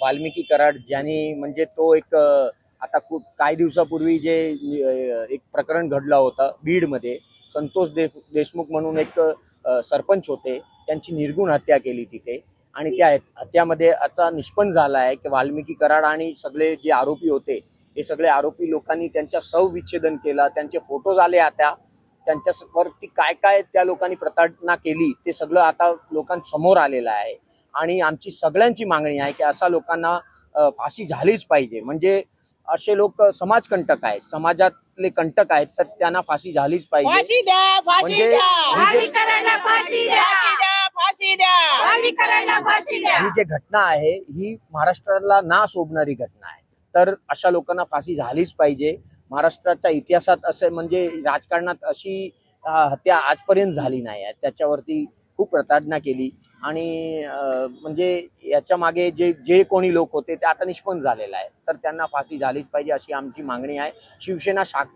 वाल्मिकी कराड ज्यांनी म्हणजे तो एक आता खूप काही दिवसापूर्वी जे एक प्रकरण घडलं होतं बीडमध्ये संतोष दे देशमुख म्हणून एक सरपंच होते त्यांची निर्गुण हत्या केली तिथे. आणि त्या हत्यामध्ये असा निष्पन्न झाला आहे की वाल्मिकी कराड आणि सगळे जे आरोपी होते हे सगळे आरोपी लोकांनी त्यांच्या सवविच्छेदन केलं त्यांचे फोटोज आले आता त्यांच्यावरती काय काय त्या लोकांनी प्रताडना केली ते सगळं आता लोकांसमोर आलेलं आहे. आणि आमची सगळ्यांची मागणी आहे की अशा लोकांना फाशी झालीच पाहिजे. म्हणजे असे लोक समाजकंटक आहेत. समाजातले कंटक आहेत तर त्यांना फाशी झालीच पाहिजे. फाशी द्या फाशी म्हणजे द्या. ही जे- वाल्मीकरांना फाशी द्या. फाशी द्या फाशी द्या. वाल्मीकरांना फाशी द्या. जे घटना आहे ही महाराष्ट्राला ना शोभणारी घटना आहे. तर अशा लोकांना फाशी झालीच पाहिजे. महाराष्ट्राच्या इतिहासात असे म्हणजे राजकारणात अशी हत्या आजपर्यंत झाली नाही आहे. त्याच्यावरती खूप प्रताडना केली. आणि म्हणजे याच्या मागे जे जे कोणी लोक होते ते आता निष्पन्न झालेलं आहे. तर त्यांना फाशी झालीच पाहिजे अशी आमची मागणी आहे. शिवसेना शाख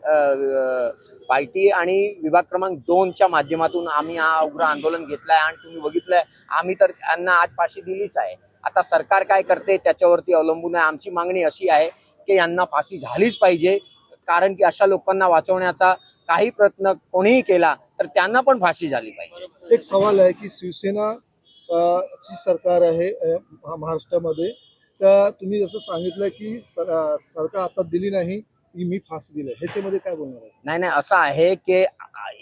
पार्टी आणि विभाग क्रमांक दोनच्या माध्यमातून आम्ही हा उग्र आंदोलन घेतलं आहे आणि तुम्ही बघितलं आहे आम्ही तर त्यांना आज फाशी दिलीच आहे. आता सरकार काय करते त्याच्यावरती अवलंबून आहे. आमची मागणी अशी आहे की यांना फाशी झालीच पाहिजे. कारण की अशा लोकांना वाचवण्याचा काही प्रयत्न कोणीही केला तर त्यांना पण फाशी झाली पाहिजे. एक सवाल आहे की शिवसेना ची सरकार आहे महाराष्ट्रामध्ये. तर तुम्ही जसं सांगितलं की सर- सरकार आता दिली नाही की मी फाशी दिली ह्याच्यामध्ये काय बोलणार आहे? नाही नाही असं आहे की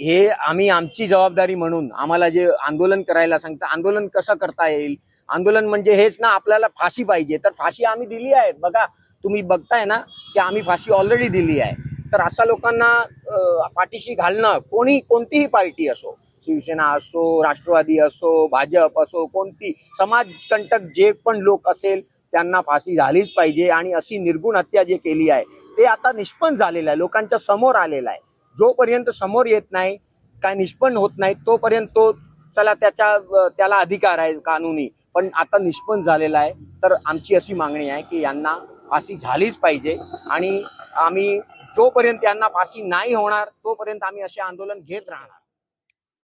हे आम्ही आमची जबाबदारी म्हणून आम्हाला जे आंदोलन करायला सांगतं आंदोलन कसं करता येईल? आंदोलन म्हणजे हेच ना आपल्याला फाशी पाहिजे. तर फाशी आम्ही दिली आहे बघा तुम्ही बघताय ना की आम्ही फाशी ऑलरेडी दिली आहे. तर अशा लोकांना पाठीशी घालणं कोणी कोणतीही पार्टी असो शिवसेना असो राष्ट्रवादी असो भाजप असो कोणती समाजकंटक जे पण लोक असेल त्यांना फाशी झालीच पाहिजे आणि अशी निर्गुण हत्या जे केली आहे ते आता निष्पन्न झालेलं आहे लोकांच्या समोर आलेलं आहे. जोपर्यंत समोर येत नाही काय निष्पन्न होत नाही तोपर्यंत तो चला त्याच्या त्याला अधिकार आहे कानूनी पण आता निष्पन्न झालेला आहे. तर आमची अशी मागणी आहे की यांना फाशी झालीच पाहिजे आणि आम्ही जोपर्यंत यांना फाशी नाही होणार तोपर्यंत आम्ही असे आंदोलन घेत राहणार.